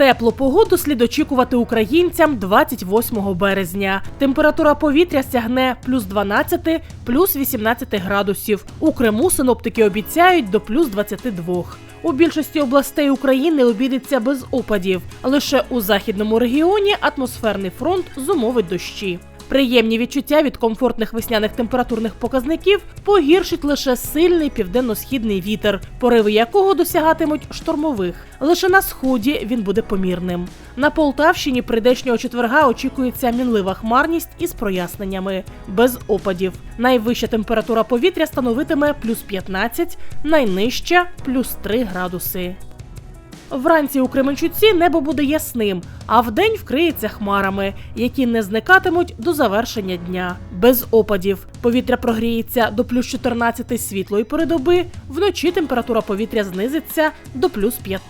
Теплу погоду слід очікувати українцям 28 березня. Температура повітря сягне плюс 12, плюс 18 градусів. У Криму синоптики обіцяють до плюс 22. У більшості областей України обідеться без опадів. Лише у західному регіоні атмосферний фронт зумовить дощі. Приємні відчуття від комфортних весняних температурних показників погіршить лише сильний південно-східний вітер, пориви якого досягатимуть штормових. Лише на сході він буде помірним. На Полтавщині прийдешнього четверга очікується мінлива хмарність із проясненнями, без опадів. Найвища температура повітря становитиме плюс 15, найнижча плюс 3 градуси. Вранці у Кременчуці небо буде ясним, а вдень вкриється хмарами, які не зникатимуть до завершення дня. Без опадів. Повітря прогріється до плюс 14 світлої передоби, вночі температура повітря знизиться до плюс 5.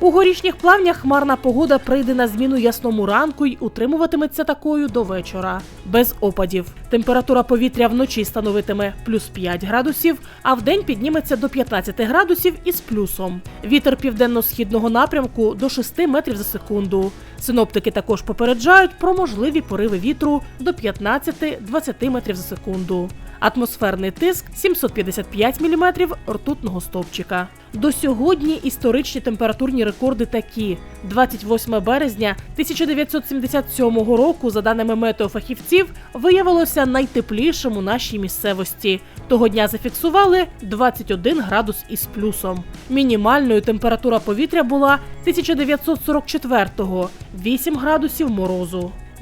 У горішніх плавнях хмарна погода прийде на зміну ясному ранку й утримуватиметься такою до вечора. Без опадів. Температура повітря вночі становитиме плюс 5 градусів, а вдень підніметься до 15 градусів із плюсом. Вітер південно-східного напрямку до 6 метрів за секунду. Синоптики також попереджають про можливі пориви вітру до 15-20 метрів за секунду. Атмосферний тиск 755 мм ртутного стовпчика. До сьогодні історичні температурні рекорди такі: 28 березня 1977 року, за даними метеофахівців, виявилося найтеплішим у нашій місцевості. Того дня зафіксували 21 градус із плюсом. Мінімальною температура повітря була 1944-го – 8 градусів морозу.